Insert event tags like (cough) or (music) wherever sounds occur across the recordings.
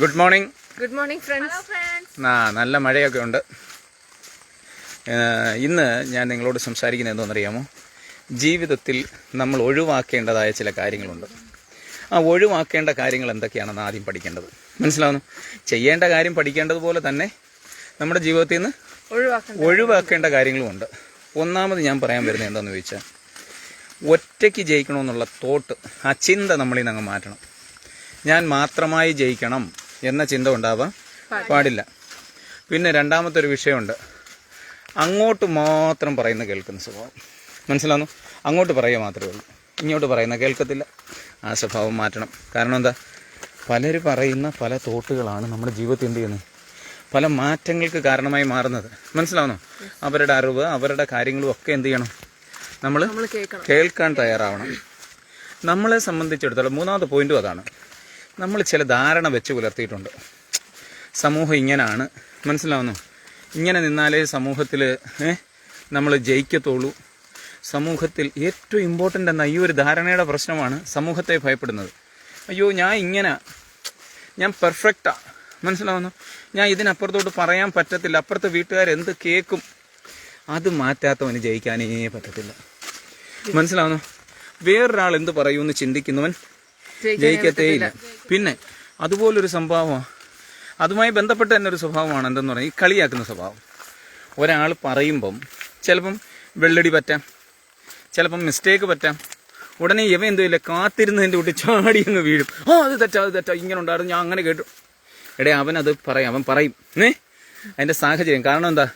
Good morning good morning friends ആ നല്ല മഴയൊക്കെ ഉണ്ട്. ഇന്ന് ഞാൻ നിങ്ങളോട് സംസാരിക്കുന്നത് എന്തോന്നറിയാമോ ജീവിതത്തിൽ നമ്മൾ ഒഴിവാക്കേണ്ടതായ ചില കാര്യങ്ങളുണ്ട്. ആ ഒഴിവാക്കേണ്ട കാര്യങ്ങൾ എന്തൊക്കെയാണെന്ന് ആദ്യം പഠിക്കേണ്ടത്. മനസ്സിലാവുന്നു? ചെയ്യേണ്ട കാര്യം പഠിക്കേണ്ടതുപോലെ തന്നെ നമ്മുടെ ജീവിതത്തിൽ നിന്ന് ഒഴിവാക്കണ്ട ഒഴിവാക്കേണ്ട കാര്യങ്ങളുമുണ്ട്. ഒന്നാമത് ഞാൻ പറയാൻ വരുന്നത് എന്താണെന്ന് ചോദിച്ചാൽ ഒറ്റയ്ക്ക് ജയിക്കണമെന്നുള്ള തോട്ട് ആ ചിന്ത നമ്മളിൽ നിന്ന് അങ്ങ് മാറ്റണം. ഞാൻ മാത്രമായി ജയിക്കണം എന്ന ചിന്ത ഉണ്ടാവാൻ പാടില്ല. പിന്നെ രണ്ടാമത്തെ ഒരു വിഷയമുണ്ട്. അങ്ങോട്ട് മാത്രം പറയുന്ന കേൾക്കുന്ന സ്വഭാവം. മനസ്സിലാവുന്നു? അങ്ങോട്ട് പറയുക മാത്രമേ ഉള്ളൂ. ഇങ്ങോട്ട് പറയുന്ന കേൾക്കത്തില്ല. ആ സ്വഭാവം മാറ്റണം. കാരണം എന്താ? പലർ പറയുന്ന പല തോട്ടുകളാണ് നമ്മുടെ ജീവിതത്തിൽ എന്ത് ചെയ്യുന്നത്? പല മാറ്റങ്ങൾക്ക് കാരണമായി മാറുന്നത്. മനസ്സിലാവുന്നോ? അവരുടെ അറിവ് അവരുടെ കാര്യങ്ങളും ഒക്കെ എന്ത് ചെയ്യണം? നമ്മൾ കേൾക്കാൻ തയ്യാറാവണം. നമ്മളെ സംബന്ധിച്ചിടത്തോളം മൂന്നാമത്തെ പോയിന്റും അതാണ്. നമ്മൾ ചില ധാരണ വെച്ച് പുലർത്തിയിട്ടുണ്ട്. സമൂഹം ഇങ്ങനാണ്. മനസ്സിലാവുന്നു? ഇങ്ങനെ നിന്നാലേ സമൂഹത്തിൽ നമ്മൾ ജയിക്കത്തുള്ളൂ. സമൂഹത്തിൽ ഏറ്റവും ഇമ്പോർട്ടന്റ് എന്ന ഈ ഒരു ധാരണയുടെ പ്രശ്നമാണ് സമൂഹത്തെ ഭയപ്പെടുന്നത്. അയ്യോ ഞാൻ ഇങ്ങനെ ഞാൻ പെർഫെക്റ്റാ മനസ്സിലാവുന്നു? ഞാൻ ഇതിനപ്പുറത്തോട്ട് പറയാൻ പറ്റത്തില്ല. അപ്പുറത്തെ വീട്ടുകാർ എന്ത് കേൾക്കും അത് മാറ്റാത്തവന് ജയിക്കാനേ പറ്റത്തില്ല. മനസ്സിലാവുന്നു? വേറൊരാൾ എന്ത് പറയുമെന്ന് ചിന്തിക്കുന്നവൻ ജയിക്കത്തേയില്ല. പിന്നെ അതുപോലൊരു സംഭവമാണ് അതുമായി ബന്ധപ്പെട്ട് തന്നെ ഒരു സ്വഭാവമാണ് എന്തെന്ന് പറഞ്ഞാൽ ഈ കളിയാക്കുന്ന സ്വഭാവം. ഒരാൾ പറയുമ്പം ചിലപ്പം വെള്ളടി പറ്റാം ചിലപ്പം മിസ്റ്റേക്ക് പറ്റാം. ഉടനെ ഇവ എന്തോ ഇല്ല കാത്തിരുന്നതിന്റെ കൂട്ടി ചാടി അങ്ങ് വീഴും. ആ അത് തെറ്റാ അത് തെറ്റാ ഇങ്ങനെ ഉണ്ടായിരുന്നു ഞാൻ അങ്ങനെ കേട്ടു. എടേ അവൻ അത് പറയും അവൻ പറയും ഏ അതിന്റെ സാഹചര്യം. കാരണം എന്താ?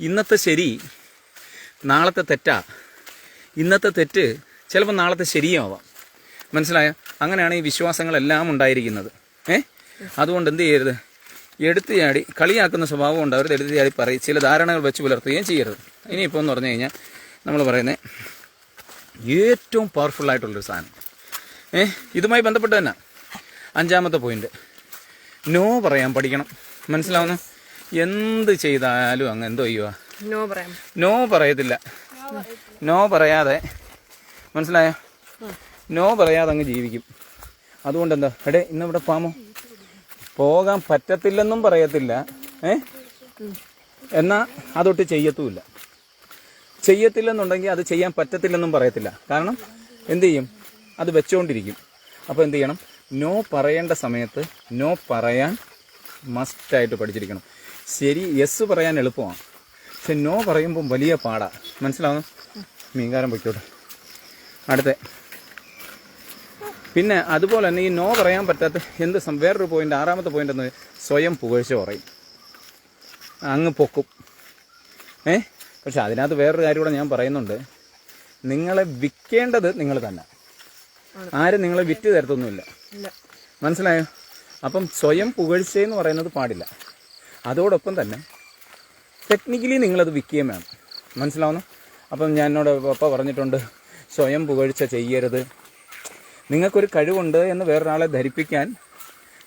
ഇന്നത്തെ ശരി നാളത്തെ തെറ്റാ. ഇന്നത്തെ തെറ്റ് ചിലപ്പോൾ നാളത്തെ ശരിയാവാം. മനസ്സിലായോ? അങ്ങനെയാണ് ഈ വിശ്വാസങ്ങളെല്ലാം ഉണ്ടായിരിക്കുന്നത്. ഏ? അതുകൊണ്ട് എന്ത് ചെയ്യരുത്? എടുത്തു ചാടി കളിയാക്കുന്ന സ്വഭാവം ഉണ്ട്. അവരുടെ എടുത്തു ചാടി പറയും. ചില ധാരണകൾ വെച്ച് പുലർത്തുകയും ചെയ്യരുത്. ഇനിയിപ്പോൾ എന്ന് പറഞ്ഞു കഴിഞ്ഞാൽ നമ്മൾ പറയുന്നത് ഏറ്റവും പവർഫുൾ ആയിട്ടുള്ളൊരു സാധനം. ഏ? ഇതുമായി ബന്ധപ്പെട്ട് തന്നെ. അഞ്ചാമത്തെ പോയിന്റ് നോ പറയാൻ പഠിക്കണം. മനസ്സിലാവുന്നു? എന്ത് ചെയ്താലും അങ്ങ് എന്തോ ചെയ്യുക നോ പറയാം. നോ പറയത്തില്ല. നോ പറയാതെ. മനസ്സിലായോ? നോ പറയാതെ അങ്ങ് ജീവിക്കും. അതുകൊണ്ട് എന്താ എടേ ഇന്ന് ഇവിടെ പാമോ? പോകാൻ പറ്റത്തില്ലെന്നും പറയത്തില്ല. ഏ? എന്നാ അതൊട്ട് ചെയ്യത്തുമില്ല. ചെയ്യത്തില്ലെന്നുണ്ടെങ്കിൽ അത് ചെയ്യാൻ പറ്റത്തില്ലെന്നും പറയത്തില്ല. കാരണം എന്ത് ചെയ്യും? അത് വെച്ചുകൊണ്ടിരിക്കും അപ്പോൾ എന്ത് ചെയ്യണം? നോ പറയേണ്ട സമയത്ത് നോ പറയാൻ മസ്റ്റായിട്ട് പഠിച്ചിരിക്കണം. ശരി യെസ് പറയാൻ എളുപ്പമാണ്. പക്ഷെ നോ പറയുമ്പം വലിയ പാടാ. മനസ്സിലാവുന്നു? മീൻകാരം പൊയ്ക്കോട്ടെ. അടുത്ത. പിന്നെ അതുപോലെ തന്നെ ഈ നോ പറയാൻ പറ്റാത്ത എന്ത് വേറൊരു പോയിന്റ് ആറാമത്തെ പോയിന്റ് എന്ന് സ്വയം പുകഴ്ച പറയും. അങ്ങ് പൊക്കും. ഏ? പക്ഷെ അതിനകത്ത് വേറൊരു കാര്യം കൂടെ ഞാൻ പറയുന്നുണ്ട്. നിങ്ങളെ വിൽക്കേണ്ടത് നിങ്ങൾ തന്നെ. ആരും നിങ്ങളെ വിറ്റ് തരത്തൊന്നുമില്ല. മനസ്സിലായോ? അപ്പം സ്വയം പുകഴ്ച എന്ന് പറയുന്നത് പാടില്ല. അതോടൊപ്പം തന്നെ ടെക്നിക്കലി നിങ്ങളത് വിൽക്കുകയും വേണം. മനസ്സിലാവുന്നു? അപ്പം ഞാൻ എന്നോട് പപ്പ പറഞ്ഞിട്ടുണ്ട് സ്വയം പുകഴ്ച ചെയ്യരുത്. നിങ്ങൾക്കൊരു കഴിവുണ്ട് എന്ന് വേറൊരാളെ ധരിപ്പിക്കാൻ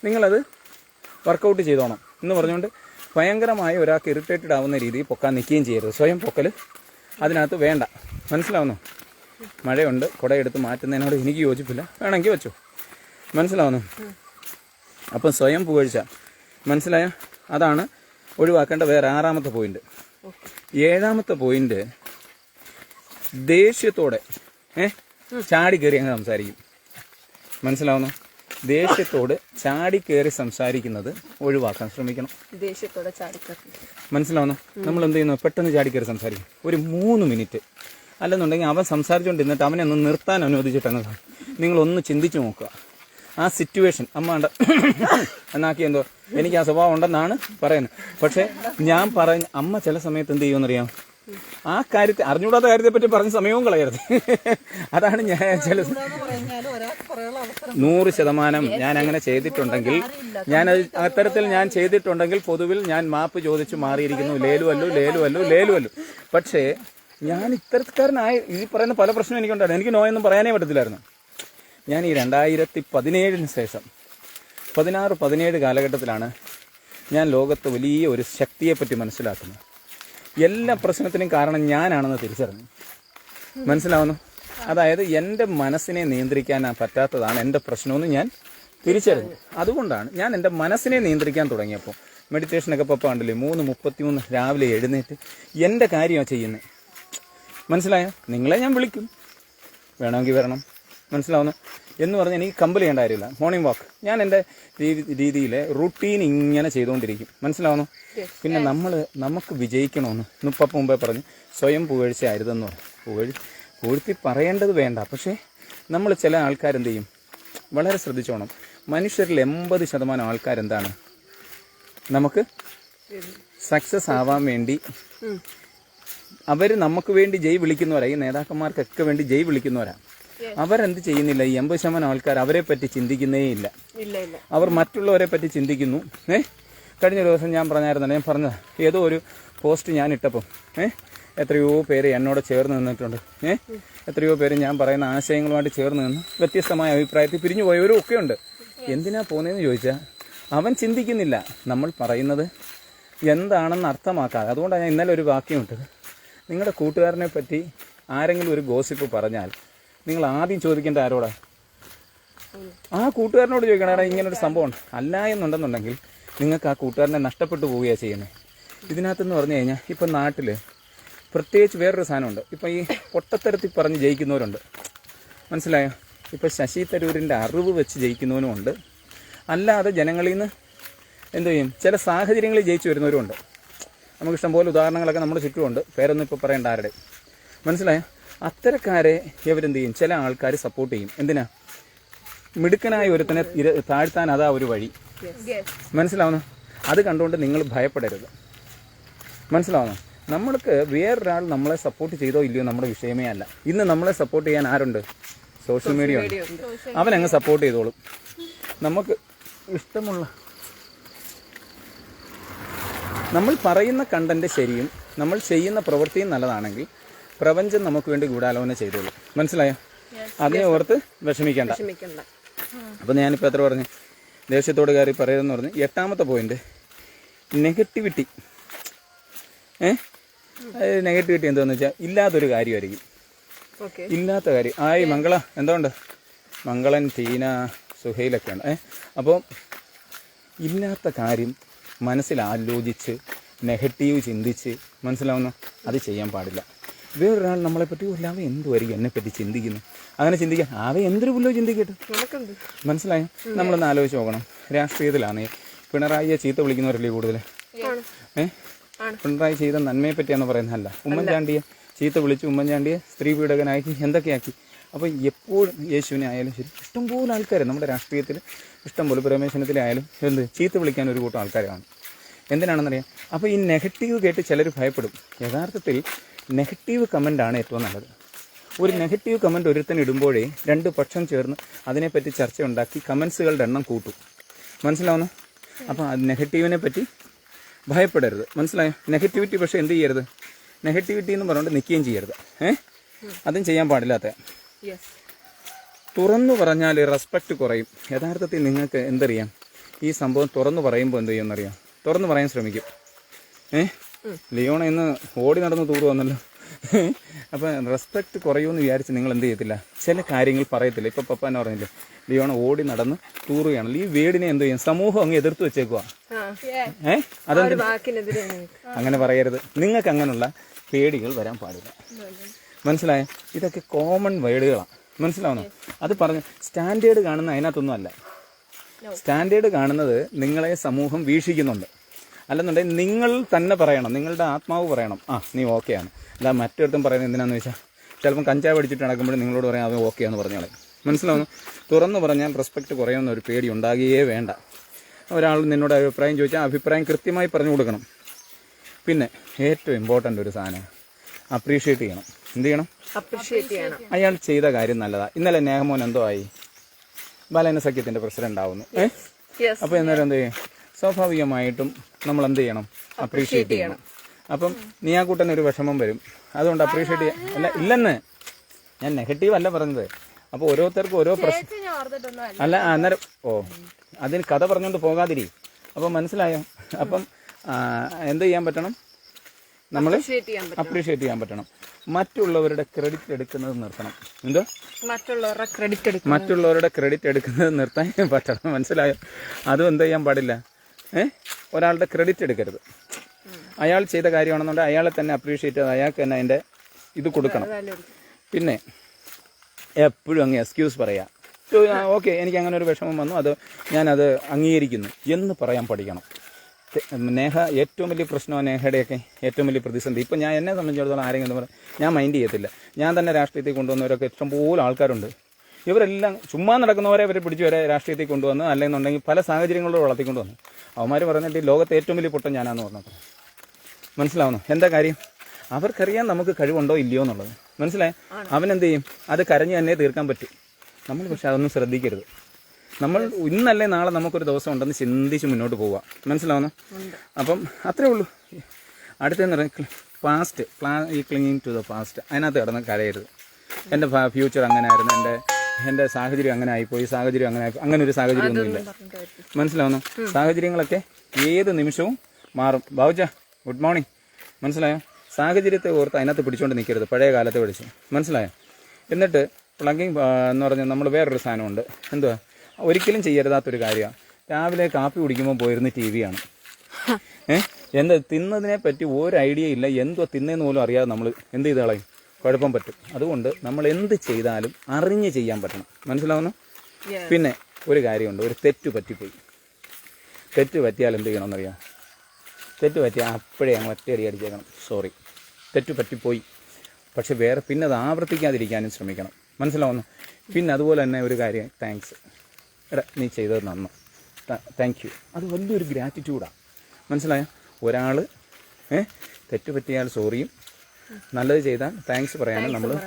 നിങ്ങളത് വർക്കൗട്ട് ചെയ്തോണം എന്ന് പറഞ്ഞുകൊണ്ട് ഭയങ്കരമായി ഒരാൾക്ക് ഇറിറ്റേറ്റഡ് ആവുന്ന രീതിയിൽ പൊക്കാൻ നിൽക്കുകയും ചെയ്യരുത്. സ്വയം പൊക്കൽ അതിനകത്ത് വേണ്ട. മനസ്സിലാവുന്നു? മഴയുണ്ട് കുടയെടുത്ത് മാറ്റുന്നതിനോട് എനിക്ക് യോജിപ്പില്ല. വേണമെങ്കിൽ വെച്ചു. മനസ്സിലാവുന്നു? അപ്പം സ്വയം പുകഴ്ച. മനസ്സിലായ? അതാണ് ഒഴിവാക്കേണ്ട വേറെ ആറാമത്തെ പോയിന്റ് ഏഴാമത്തെ പോയിന്റ് ദേഷ്യത്തോടെ ഏ? ചാടി കയറി അങ്ങ് സംസാരിക്കും. മനസ്സിലാവുന്നു? ദേഷ്യത്തോട് ചാടി കയറി സംസാരിക്കുന്നത് ഒഴിവാക്കാൻ ശ്രമിക്കണം. ദേഷ്യത്തോടെ ചാടിക്കറി മനസ്സിലാവുന്നു? നമ്മൾ എന്ത് ചെയ്യുന്നു? പെട്ടെന്ന് ചാടി കയറി സംസാരിക്കും. ഒരു മൂന്ന് മിനിറ്റ്. അല്ലെന്നുണ്ടെങ്കിൽ അവൻ സംസാരിച്ചുകൊണ്ടിരുന്നിട്ട് അവനെ ഒന്ന് നിർത്താൻ അനുവദിച്ചിട്ടെന്നതാണ് നിങ്ങൾ ഒന്ന് ചിന്തിച്ചു നോക്കുക. ആ സിറ്റുവേഷൻ അമ്മാണ്ട എന്നാക്കി എന്തോ എനിക്ക് ആ സ്വഭാവം ഉണ്ടെന്നാണ് പറയുന്നത്. പക്ഷെ ഞാൻ പറഞ്ഞ അമ്മ ചില സമയത്ത് എന്ത് ചെയ്യുമെന്നറിയാം ആ കാര്യത്തെ അറിഞ്ഞുകൂടാത്ത കാര്യത്തെ പറ്റി പറഞ്ഞ സമയവും കളയരുത്. അതാണ് ഞാൻ ചില നൂറ് ശതമാനം ഞാൻ അങ്ങനെ ചെയ്തിട്ടുണ്ടെങ്കിൽ ഞാൻ അത് അത്തരത്തിൽ ഞാൻ ചെയ്തിട്ടുണ്ടെങ്കിൽ പൊതുവിൽ ഞാൻ മാപ്പ് ചോദിച്ചു മാറിയിരിക്കുന്നു. ലേലുവല്ലു ലേലുവല്ലു ലേലുവല്ലു പക്ഷേ ഞാൻ ഇത്തരക്കാരനായ ഈ പറയുന്ന പല പ്രശ്നവും എനിക്കുണ്ടായിരുന്നു. എനിക്ക് നോയൊന്നും പറയാനേ പറ്റത്തില്ലായിരുന്നു. ഞാൻ ഈ രണ്ടായിരത്തി പതിനേഴിന് ശേഷം പതിനാറ് പതിനേഴ് കാലഘട്ടത്തിലാണ് ഞാൻ ലോകത്ത് വലിയ ഒരു ശക്തിയെപ്പറ്റി മനസ്സിലാക്കുന്നത്. എല്ലാ പ്രശ്നത്തിനും കാരണം ഞാനാണെന്ന് തിരിച്ചറിഞ്ഞു. മനസ്സിലാവുന്നു? അതായത് എന്റെ മനസ്സിനെ നിയന്ത്രിക്കാൻ പറ്റാത്തതാണ് എന്റെ പ്രശ്നമെന്ന് ഞാൻ തിരിച്ചറിഞ്ഞു. അതുകൊണ്ടാണ് ഞാൻ എന്റെ മനസ്സിനെ നിയന്ത്രിക്കാൻ തുടങ്ങിയപ്പോൾ. മെഡിറ്റേഷനൊക്കെ പപ്പ കണ്ടില്ലേ? മൂന്ന് മുപ്പത്തിമൂന്ന് രാവിലെ എഴുന്നേറ്റ് എന്റെ കാര്യമാണ് ചെയ്യുന്നത് മനസ്സിലായോ? നിങ്ങളെ ഞാൻ വിളിക്കും. വേണമെങ്കിൽ വരണം. മനസ്സിലാവുന്നു? എന്ന് പറഞ്ഞ് എനിക്ക് കമ്പൽ ചെയ്യേണ്ട കാര്യമില്ല. മോർണിംഗ് വാക്ക് ഞാൻ എന്റെ രീതിയിൽ റുട്ടീൻ ഇങ്ങനെ ചെയ്തുകൊണ്ടിരിക്കും. മനസ്സിലാവുന്നു? പിന്നെ നമ്മൾ നമുക്ക് വിജയിക്കണമെന്ന് മുപ്പപ്പ് മുമ്പേ പറഞ്ഞു സ്വയം പുകഴ്ച അരുതെന്ന് പറഞ്ഞു. പുകഴ് പൂഴ്ത്തി പറയേണ്ടത് വേണ്ട. പക്ഷേ നമ്മൾ ചില ആൾക്കാരെന്ത് ചെയ്യും വളരെ ശ്രദ്ധിച്ചോണം. മനുഷ്യരിൽ എൺപത് ശതമാനം ആൾക്കാരെന്താണ്? നമുക്ക് സക്സസ് ആവാൻ വേണ്ടി അവർ നമുക്ക് വേണ്ടി ജയ് വിളിക്കുന്നവരാ. ഈ നേതാക്കന്മാർക്കൊക്കെ വേണ്ടി ജയ് വിളിക്കുന്നവരാ. അവരെന്ത് ചെയ്യുന്നില്ല? ഈ എൺപത് ശതമാനം ആൾക്കാർ അവരെ പറ്റി ചിന്തിക്കുന്നേ ഇല്ല. അവർ മറ്റുള്ളവരെ പറ്റി ചിന്തിക്കുന്നു. ഏ? കഴിഞ്ഞ ദിവസം ഞാൻ പറഞ്ഞായിരുന്നു ഞാൻ പറഞ്ഞ ഏതോ ഒരു പോസ്റ്റ് ഞാൻ ഇട്ടപ്പം. ഏ? എത്രയോ പേര് എന്നോട് ചേർന്ന് നിന്നിട്ടുണ്ട്. ഏ? എത്രയോ പേര് ഞാൻ പറയുന്ന ആശയങ്ങളുമായിട്ട് ചേർന്ന് നിന്ന് വ്യത്യസ്തമായ അഭിപ്രായത്തിൽ പിരിഞ്ഞു പോയവരും ഒക്കെ ഉണ്ട് എന്തിനാ പോകുന്നതെന്ന് ചോദിച്ചാൽ അവൻ ചിന്തിക്കുന്നില്ല. നമ്മൾ പറയുന്നത് എന്താണെന്ന് അർത്ഥമാക്കാതെ. അതുകൊണ്ടാണ് ഞാൻ ഇന്നലെ ഒരു വാക്യം ഇട്ടത്. നിങ്ങളുടെ കൂട്ടുകാരനെ പറ്റി ആരെങ്കിലും ഒരു ഗോസിപ്പ് പറഞ്ഞാൽ നിങ്ങൾ ആദ്യം ചോദിക്കേണ്ട ആരോടാ? ആ കൂട്ടുകാരനോട് ചോദിക്കണം ഇങ്ങനെ ഒരു സംഭവം അല്ല എന്നുണ്ടെന്നുണ്ടെങ്കിൽ നിങ്ങൾക്ക് ആ കൂട്ടുകാരനെ നഷ്ടപ്പെട്ടു പോവുകയാണ് ചെയ്യുന്നത് ഇതിനകത്തെന്ന് പറഞ്ഞു കഴിഞ്ഞാൽ ഇപ്പം നാട്ടിൽ പ്രത്യേകിച്ച് വേറൊരു സാധനമുണ്ട്. ഇപ്പം ഈ പൊട്ടത്തരത്തിൽ പറഞ്ഞ് ജയിക്കുന്നവരുണ്ട്. മനസ്സിലായോ? ഇപ്പം ശശി തരൂരിന്റെ അറിവ് വെച്ച് ജയിക്കുന്നവനുമുണ്ട് അല്ലാതെ ജനങ്ങളിൽ നിന്ന് എന്ത് ചെയ്യും? ചില സാഹചര്യങ്ങളിൽ ജയിച്ചു വരുന്നവരുമുണ്ട് നമുക്കിഷ്ടം പോലെ ഉദാഹരണങ്ങളൊക്കെ നമ്മുടെ ചുറ്റുമുണ്ട്. പേരൊന്നും ഇപ്പോൾ പറയേണ്ട ആരുടെ മനസ്സിലായോ? അത്തരക്കാരെ ഇവരെന്ത് ചെയ്യും? ചില ആൾക്കാർ സപ്പോർട്ട് ചെയ്യും. എന്തിനാ? മിടുക്കനായ ഒരുത്തനെ താഴ്ത്താൻ അതാ ഒരു വഴി. മനസ്സിലാവുന്നു? അത് കണ്ടുകൊണ്ട് നിങ്ങൾ ഭയപ്പെടരുത്. മനസ്സിലാവുന്നു? നമ്മൾക്ക് വേറൊരാൾ നമ്മളെ സപ്പോർട്ട് ചെയ്തോ ഇല്ലയോ നമ്മുടെ വിഷയമേ അല്ല. ഇന്ന് നമ്മളെ സപ്പോർട്ട് ചെയ്യാൻ ആരുണ്ട്? സോഷ്യൽ മീഡിയ ഉണ്ട്. അവൻ സപ്പോർട്ട് ചെയ്തോളും. നമുക്ക് ഇഷ്ടമുള്ള നമ്മൾ പറയുന്ന കണ്ടന്റ് ശരിയും നമ്മൾ ചെയ്യുന്ന പ്രവൃത്തിയും നല്ലതാണെങ്കിൽ പ്രപഞ്ചം നമുക്ക് വേണ്ടി ഗൂഢാലോചന ചെയ്തോളൂ. മനസ്സിലായോ? അതിനെ ഓർത്ത് വിഷമിക്കണ്ട. അപ്പൊ ഞാനിപ്പോൾ എത്ര പറഞ്ഞു? ദേഷ്യത്തോട് കയറി പറയുമെന്ന് പറഞ്ഞു. എട്ടാമത്തെ പോയിന്റ് നെഗറ്റിവിറ്റി ഏ? നെഗറ്റിവിറ്റി എന്താണെന്ന് വെച്ചാൽ ഇല്ലാത്തൊരു കാര്യമായിരിക്കും. ഇല്ലാത്ത കാര്യം. ആയി മംഗള എന്തുകൊണ്ട്? മംഗളൻ തീന സുഹൈലൊക്കെ ഉണ്ട് ഏ? അപ്പോൾ ഇല്ലാത്ത കാര്യം മനസ്സിൽ ആലോചിച്ച് നെഗറ്റീവ് ചിന്തിച്ച് മനസ്സിലാവുന്നു? അത് ചെയ്യാൻ പാടില്ല. വേറൊരാൾ നമ്മളെ പറ്റി "ഓ, അവൻ എന്തുമായിരിക്കും എന്നെ പറ്റി ചിന്തിക്കുന്നു? അങ്ങനെ ചിന്തിക്കാൻ അവൻ എന്തൊരു പുല്ലോ ചിന്തിക്കട്ടെ? മനസ്സിലായോ? നമ്മളൊന്ന് ആലോചിച്ച് നോക്കണം. രാഷ്ട്രീയത്തിലാണ്. പിണറായിയെ ചീത്ത വിളിക്കുന്നവരല്ലേ കൂടുതൽ ഏഹ്. പിണറായി ചെയ്ത നന്മയെ പറ്റിയാന്ന് പറയുന്നതല്ല. ഉമ്മൻചാണ്ടിയെ ചീത്ത വിളിച്ച് ഉമ്മൻചാണ്ടിയെ സ്ത്രീ പീഡകനാക്കി എന്തൊക്കെയാക്കി? അപ്പോൾ എപ്പോഴും യേശുവിനെ ആയാലും ശരി ഇഷ്ടംപോലെ ആൾക്കാർ നമ്മുടെ രാഷ്ട്രീയത്തിൽ ഇഷ്ടംപോലെ പ്രമേശനത്തിലായാലും എന്ത് ചീത്ത വിളിക്കാൻ ഒരു കൂട്ടം ആൾക്കാരാണ്. എന്തിനാണെന്നറിയാം? അപ്പോൾ ഈ നെഗറ്റീവ് കേട്ട് ചിലർ ഭയപ്പെടും. യഥാർത്ഥത്തിൽ നെഗറ്റീവ് കമന്റാണ് ഏറ്റവും നല്ലത്. ഒരു നെഗറ്റീവ് കമന്റ് ഒരുത്തൻ ഇടുമ്പോഴേ രണ്ട് പക്ഷം ചേർന്ന് അതിനെപ്പറ്റി ചർച്ച ഉണ്ടാക്കി കമൻസുകളുടെ എണ്ണം കൂട്ടും. മനസ്സിലാവുന്നു? അപ്പോൾ അത് നെഗറ്റീവിനെ പറ്റി ഭയപ്പെടരുത്. മനസ്സിലായോ? നെഗറ്റിവിറ്റി പക്ഷേ എന്ത് ചെയ്യരുത്? നെഗറ്റിവിറ്റി എന്ന് പറഞ്ഞുകൊണ്ട് നിൽക്കുകയും ചെയ്യരുത്. ഏ? അതും ചെയ്യാൻ പാടില്ലാത്ത. തുറന്നു പറഞ്ഞാൽ റെസ്പെക്റ്റ് കുറയും. യഥാർത്ഥത്തിൽ നിങ്ങൾക്ക് എന്തറിയാം? ഈ സംഭവം തുറന്നു പറയുമ്പോൾ എന്ത് ചെയ്യുമെന്നറിയാം? തുറന്നു പറയാൻ ശ്രമിക്കും. ഏ? ലിയോണ ഇന്ന് ഓടി നടന്ന് ടൂർ വന്നല്ലോ. അപ്പം റെസ്പെക്റ്റ് കുറയുമെന്ന് വിചാരിച്ച് നിങ്ങൾ എന്ത് ചെയ്യത്തില്ല? ചില കാര്യങ്ങൾ പറയത്തില്ല. ഇപ്പം പപ്പ എന്നെ പറഞ്ഞില്ലേ? ലിയോണ ഓടി നടന്ന് ടൂർ ചെയ്യണല്ലോ ഈ വീടിനെ എന്ത് ചെയ്യും? സമൂഹം അങ്ങ് എതിർത്ത് വെച്ചേക്കുക ഏ? അതെന്ത് അങ്ങനെ പറയരുത്. നിങ്ങൾക്ക് അങ്ങനെയുള്ള പേടികൾ വരാൻ പാടില്ല. മനസ്സിലായ? ഇതൊക്കെ കോമൺ വേർഡുകളാണ് മനസ്സിലാവുന്നു? അത് പറഞ്ഞ് സ്റ്റാൻഡേർഡ് കാണുന്ന അതിനകത്തൊന്നും അല്ല. സ്റ്റാൻഡേർഡ് കാണുന്നത് നിങ്ങളെ സമൂഹം വീക്ഷിക്കുന്നുണ്ട്. അല്ലെന്നുണ്ടെങ്കിൽ നിങ്ങൾ തന്നെ പറയണം നിങ്ങളുടെ ആത്മാവ് പറയണം. ആ നീ ഓക്കെയാണ് അല്ല മറ്റൊരുത്തും പറയുന്നത് എന്തിനാന്ന് വെച്ചാൽ ചിലപ്പം കഞ്ചാവ് അടിച്ചിട്ട് നടക്കുമ്പോൾ നിങ്ങളോട് പറയാം അവൻ ഓക്കെയാന്ന് പറഞ്ഞോളെ. മനസ്സിലാവുന്നു? തുറന്നു പറഞ്ഞാൽ റെസ്പെക്റ്റ് കുറയുന്ന ഒരു പേടി ഉണ്ടാകുകയേ വേണ്ട. ഒരാൾ നിന്നോട് അഭിപ്രായം ചോദിച്ചാൽ അഭിപ്രായം കൃത്യമായി പറഞ്ഞു കൊടുക്കണം. പിന്നെ ഏറ്റവും ഇമ്പോർട്ടന്റ് ഒരു സാധനം അപ്രീഷിയേറ്റ് ചെയ്യണം. എന്ത് ചെയ്യണം? അപ്രിഷിയേറ്റ് ചെയ്യണം. അയാൾ ചെയ്ത കാര്യം നല്ലതാണ് ഇന്നലെ നേഹമോൻ എന്തോ ആയി? ബാലന സഖ്യത്തിന്റെ പ്രസിഡന്റ് ആവുന്നു. ഏ? യെസ് അപ്പൊ എന്നാലും എന്ത് ചെയ്യും? സ്വാഭാവികമായിട്ടും നമ്മൾ എന്ത് ചെയ്യണം? അപ്രീഷിയേറ്റ് ചെയ്യണം. അപ്പം നീ ആ കൂട്ടൻ ഒരു വിഷമം വരും. അതുകൊണ്ട് അപ്രീഷിയേറ്റ് ചെയ്യാൻ അല്ല ഇല്ലെന്ന്. ഞാൻ നെഗറ്റീവ് അല്ല പറഞ്ഞത്. അപ്പോൾ ഓരോരുത്തർക്കും ഓരോ പ്രശ്നം അല്ല. അന്നേരം ഓ അതിന് കഥ പറഞ്ഞുകൊണ്ട് പോകാതിരി. അപ്പം മനസ്സിലായോ? അപ്പം എന്ത് ചെയ്യാൻ പറ്റണം? നമ്മൾ അപ്രീഷിയേറ്റ് ചെയ്യാൻ പറ്റണം. മറ്റുള്ളവരുടെ ക്രെഡിറ്റ് എടുക്കുന്നത് നിർത്തണം. എന്തോ മറ്റുള്ളവരുടെ ക്രെഡിറ്റ് മറ്റുള്ളവരുടെ ക്രെഡിറ്റ് എടുക്കുന്നത് നിർത്താൻ പറ്റണം. മനസ്സിലായോ? അതും എന്ത് ചെയ്യാൻ പാടില്ല. ഒരാളുടെ ക്രെഡിറ്റ് എടുക്കരുത്. അയാൾ ചെയ്ത കാര്യമാണെന്നുണ്ടെങ്കിൽ അയാളെ തന്നെ അപ്രീഷിയേറ്റ് ചെയ്ത് അയാൾക്ക് തന്നെ അതിന്റെ ഇത് കൊടുക്കണം. പിന്നെ എപ്പോഴും അങ്ങ് എക്സ്ക്യൂസ് പറയാം. ഓക്കെ എനിക്ക് അങ്ങനെ ഒരു വിഷമം വന്നു. അത് ഞാനത് അംഗീകരിക്കുന്നു. എന്ന് പറയാൻ പഠിക്കണം. നേഹ ഏറ്റവും വലിയ പ്രശ്നമാണ് നേഹയുടെയൊക്കെ ഏറ്റവും വലിയ പ്രതിസന്ധി. ഇപ്പം ഞാൻ എന്നെ സംബന്ധിച്ചിടത്തോളം ആരെങ്കിലും പറയാം ഞാൻ മൈൻഡ് ചെയ്യത്തില്ല. ഞാൻ തന്നെ രാഷ്ട്രീയത്തിൽ കൊണ്ടുവന്നവരൊക്കെ ഇഷ്ടംപോലെ ആൾക്കാരുണ്ട്. ഇവരെല്ലാം ചുമ്മാ നടക്കുന്നവരെ ഇവരെ പിടിച്ചു വരെ രാഷ്ട്രീയത്തിൽ കൊണ്ടുവന്ന് അല്ലെന്നുണ്ടെങ്കിൽ പല സാഹചര്യങ്ങളിലൂടെ വളർത്തിക്കൊണ്ട് വന്നു അവന്മാർ പറഞ്ഞിട്ട് ഈ ലോകത്തെ ഏറ്റവും വലിയ പൊട്ടം ഞാനാന്ന് പറഞ്ഞത്. മനസ്സിലാവുന്നു? എന്താ കാര്യം? അവർക്കറിയാം നമുക്ക് കഴിവുണ്ടോ ഇല്ലയോ എന്നുള്ളത്. മനസ്സിലായി? അവൻ എന്ത് ചെയ്യും? അത് കരഞ്ഞ് തന്നെ തീർക്കാൻ പറ്റും. നമ്മൾ പക്ഷെ അതൊന്നും ശ്രദ്ധിക്കരുത്. നമ്മൾ ഇന്നല്ലേ നാളെ നമുക്കൊരു ദിവസം ഉണ്ടെന്ന് ചിന്തിച്ച് മുന്നോട്ട് പോവുക. മനസ്സിലാവുന്നു? അപ്പം അത്രേ ഉള്ളൂ. അടുത്തെന്ന് പറയുന്നത് പാസ്റ്റ് പ്ലാ ഈ ക്ലിങ്ങിങ് ടു ദ പാസ്റ്റ് അതിനകത്ത് കിടന്ന് കരയരുത്. എന്റെ ഫ്യൂച്ചർ അങ്ങനെ ആയിരുന്നു എന്റെ എന്റെ സാഹചര്യം അങ്ങനെ ആയിപ്പോയി സാഹചര്യം അങ്ങനെ അങ്ങനെ ഒരു സാഹചര്യം ഒന്നുമില്ല. മനസ്സിലാവുന്നു? സാഹചര്യങ്ങളൊക്കെ ഏത് നിമിഷവും മാറും. ബാബുജ ഗുഡ് മോർണിംഗ് മനസ്സിലായോ? സാഹചര്യത്തെ ഓർത്ത് അതിനകത്ത് പിടിച്ചുകൊണ്ട് നിൽക്കരുത് പഴയ കാലത്തെ പിടിച്ച് മനസ്സിലായോ? എന്നിട്ട് പ്ലഗിങ് എന്ന് പറഞ്ഞാൽ നമ്മൾ വേറൊരു സാധനമുണ്ട്. എന്തുവാ? ഒരിക്കലും ചെയ്യരുതാത്തൊരു കാര്യമാണ് രാവിലെ കാപ്പി കുടിക്കുമ്പോൾ പോയിരുന്ന ടി വിയാണ്. ഏഹ് എന്താ തിന്നതിനെ പറ്റി ഒരു ഐഡിയ ഇല്ല. എന്തോ തിന്നേന്ന് പോലും അറിയാതെ നമ്മൾ എന്ത് ചെയ്ത് കളയും? കുഴപ്പം പറ്റും. അതുകൊണ്ട് നമ്മൾ എന്ത് ചെയ്താലും അറിഞ്ഞ് ചെയ്യാൻ പറ്റണം. മനസ്സിലാവുന്നു? പിന്നെ ഒരു കാര്യമുണ്ട്. ഒരു തെറ്റ് പറ്റിപ്പോയി. തെറ്റ് പറ്റിയാൽ എന്ത് ചെയ്യണമെന്നറിയാം? തെറ്റ് പറ്റിയാൽ അപ്പോഴേ അങ്ങ് ഒറ്റയടി അടിച്ചേക്കണം. സോറി തെറ്റ് പറ്റിപ്പോയി. പക്ഷെ വേറെ പിന്നെ അത് ആവർത്തിക്കാതിരിക്കാനും ശ്രമിക്കണം. മനസ്സിലാവുന്നു? പിന്നെ അതുപോലെ തന്നെ ഒരു കാര്യം. താങ്ക്സ് എടാ നീ ചെയ്തത് നന്നു. താങ്ക് യു അത് വലിയൊരു ഗ്രാറ്റിറ്റ്യൂഡാണ് മനസ്സിലായോ? ഒരാൾ ഏ? തെറ്റുപറ്റിയാൽ സോറിയും നല്ലത് ചെയ്താൽ താങ്ക്സ് പറയാനും നമ്മൾ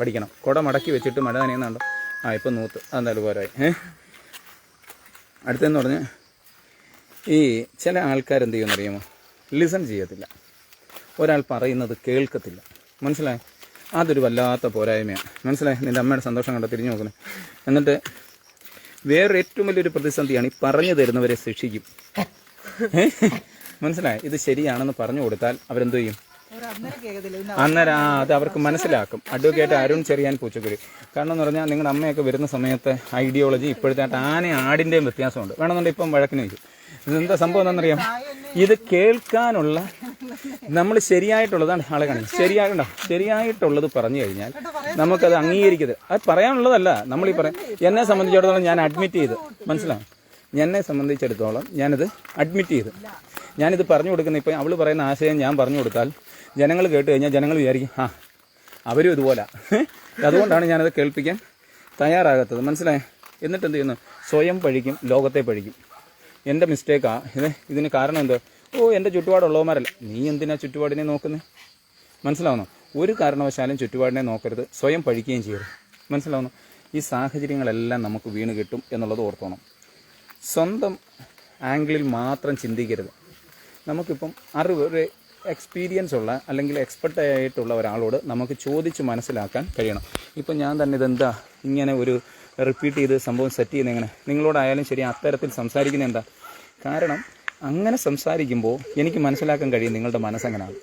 പഠിക്കണം. കുട മടക്കി വെച്ചിട്ട് മഴ നനയുന്നുണ്ടോ? ആ ഇപ്പം നൂത്ത്. അതെന്തായാലും പോരായി. ഏ? അടുത്തെന്ന് പറഞ്ഞ് ഈ ചില ആൾക്കാർ എന്ത് ചെയ്യുമെന്ന് അറിയുമോ? ലിസൺ ചെയ്യത്തില്ല. ഒരാൾ പറയുന്നത് കേൾക്കത്തില്ല. മനസ്സിലായി? അതൊരു വല്ലാത്ത പോരായ്മയാണ്. മനസ്സിലായി? നിന്റെ അമ്മയുടെ സന്തോഷം കണ്ട? തിരിഞ്ഞു നോക്കുന്നത് എന്നിട്ട് വേറെ ഏറ്റവും വലിയൊരു പ്രതിസന്ധിയാണ് ഈ പറഞ്ഞു തരുന്നവരെ ശിക്ഷിക്കും. മനസ്സിലായി? ഇത് ശരിയാണെന്ന് പറഞ്ഞു കൊടുത്താൽ അവരെന്തു ചെയ്യും? അന്നേരം ആ അത് അവർക്ക് മനസ്സിലാക്കും. അഡ്വക്കേറ്റ് അരുൺ ചെറിയാൻ പൂച്ചക്കുരി. കാരണം എന്ന് പറഞ്ഞാൽ നിങ്ങളുടെ അമ്മയൊക്കെ വരുന്ന സമയത്ത് ഐഡിയോളജി ഇപ്പോഴത്തെ ആന ആടിന്റെയും വ്യത്യാസമുണ്ട്. വേണമെന്നുണ്ടെങ്കിൽ ഇപ്പം വഴക്കിന് വയ്ക്കും. ഇതെന്താ സംഭവം എന്താണെന്നറിയാം ഇത് കേൾക്കാനുള്ള നമ്മൾ ശരിയായിട്ടുള്ളതാണ് ആളെ കാണി ശരിയായിട്ടുണ്ടോ ശരിയായിട്ടുള്ളത് പറഞ്ഞു കഴിഞ്ഞാൽ നമുക്കത് അംഗീകരിക്കരുത്. അത് പറയാനുള്ളതല്ല. നമ്മൾ ഈ പറയാം എന്നെ സംബന്ധിച്ചിടത്തോളം ഞാൻ അഡ്മിറ്റ് ചെയ്ത്. മനസ്സിലാവും എന്നെ സംബന്ധിച്ചിടത്തോളം ഞാനത് അഡ്മിറ്റ് ചെയ്ത്. ഞാനിത് പറഞ്ഞു കൊടുക്കുന്ന ഇപ്പം അവൾ പറയുന്ന ആശയം ഞാൻ പറഞ്ഞു കൊടുത്താൽ ജനങ്ങൾ കേട്ട് കഴിഞ്ഞാൽ ജനങ്ങൾ വിചാരിക്കും ആ അവരും ഇതുപോലെ. (laughs) അതുകൊണ്ടാണ് ഞാനത് കേൾപ്പിക്കാൻ തയ്യാറാകാത്തത്. മനസ്സിലായി? എന്നിട്ട് എന്ത് ചെയ്യുന്നു? സ്വയം പഴിക്കും ലോകത്തെ പഴിക്കും. എന്റെ മിസ്റ്റേക്കാ. ഇത് ഇതിന് കാരണം എന്തോ? ഓ എന്റെ ചുറ്റുപാടുള്ളവന്മാരല്ല. നീ എന്തിനാ ചുറ്റുപാടിനെ നോക്കുന്നത് മനസ്സിലാവുന്നു? ഒരു കാരണവശാലും ചുറ്റുപാടിനെ നോക്കരുത്. സ്വയം പഴിക്കുകയും ചെയ്യരുത്. മനസ്സിലാവുന്നു? ഈ സാഹചര്യങ്ങളെല്ലാം നമുക്ക് വീണ് കിട്ടും എന്നുള്ളത് ഓർത്തോണം. സ്വന്തം ആംഗിളിൽ മാത്രം ചിന്തിക്കരുത്. നമുക്കിപ്പം അറിവ് ഒരു എക്സ്പീരിയൻസ് ഉള്ള അല്ലെങ്കിൽ എക്സ്പെർട്ട് ആയിട്ടുള്ള ഒരാളോട് നമുക്ക് ചോദിച്ച് മനസ്സിലാക്കാൻ കഴിയണം. ഇപ്പം ഞാൻ തന്നെ ഇതെന്താ ഇങ്ങനെ ഒരു റിപ്പീറ്റ് ചെയ്ത് സംഭവം സെറ്റ് ചെയ്യുന്ന എങ്ങനെ? നിങ്ങളോടായാലും ശരി അത്തരത്തിൽ സംസാരിക്കുന്നത് എന്താ? കാരണം അങ്ങനെ സംസാരിക്കുമ്പോൾ എനിക്ക് മനസ്സിലാക്കാൻ കഴിയും നിങ്ങളുടെ മനസ്സെങ്ങനെയാണ്.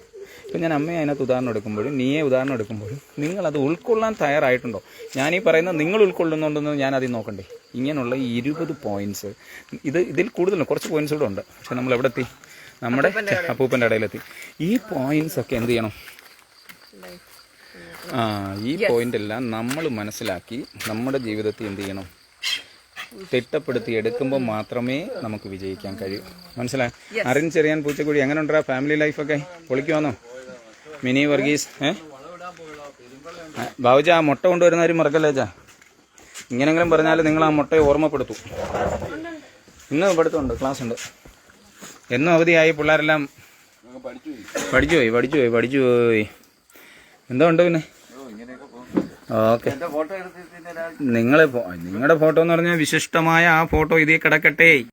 ഇപ്പം ഞാൻ അമ്മയെ അതിനകത്ത് ഉദാഹരണം എടുക്കുമ്പോഴും നീയെ ഉദാഹരണം എടുക്കുമ്പോഴും നിങ്ങളത് ഉൾക്കൊള്ളാൻ തയ്യാറായിട്ടുണ്ടോ? ഞാൻ ഈ പറയുന്നത് നിങ്ങൾ ഉൾക്കൊള്ളുന്നുണ്ടെന്ന് ഞാൻ അതിൽ നോക്കണ്ടേ. ഇങ്ങനെയുള്ള ഈ ഇരുപത് പോയിന്റ്സ് ഇത് ഇതിൽ കൂടുതലുണ്ട് കുറച്ച് പോയിന്റ്സ് കൂടെ ഉണ്ട്. പക്ഷെ നമ്മൾ എവിടെ എത്തി? നമ്മുടെ അപ്പൂപ്പന്റെ ഇടയിലെത്തി ഈ പോയിന്റ്സ് ഒക്കെ എന്ത് ചെയ്യണം? ആ ഈ പോയിന്റ് എല്ലാം നമ്മൾ മനസ്സിലാക്കി നമ്മുടെ ജീവിതത്തിൽ എന്ത് ചെയ്യണം? തിട്ടപ്പെടുത്തി എടുക്കുമ്പോൾ മാത്രമേ നമുക്ക് വിജയിക്കാൻ കഴിയൂ. മനസ്സിലായി അറിൻ ചെറിയാൻ പൂച്ചക്കുടി എങ്ങനെ ഉണ്ടാ ഫാമിലി ലൈഫൊക്കെ പൊളിക്കുവാന്നോ? മിനി വർഗീസ് ഏ? ബാബുജ ആ മുട്ട കൊണ്ടുവരുന്നവരും മറക്കല്ലേ ചാ ഇങ്ങനെങ്കിലും പറഞ്ഞാൽ നിങ്ങൾ ആ മുട്ടയെ ഓർമ്മപ്പെടുത്തു. ഇന്ന് പഠിത്തമുണ്ട് ക്ലാസ് ഉണ്ട്. എന്നും അവധിയായി പിള്ളേരെല്ലാം പഠിച്ചു പോയി. പഠിച്ചു പോയി പഠിച്ചു പോയി എന്തോ ഉണ്ട് പിന്നെ? ഓക്കെ. നിങ്ങളെ നിങ്ങളുടെ ഫോട്ടോ എന്ന് പറഞ്ഞാൽ വിശിഷ്ടമായ ആ ഫോട്ടോ ഇതിൽ കിടക്കട്ടെ.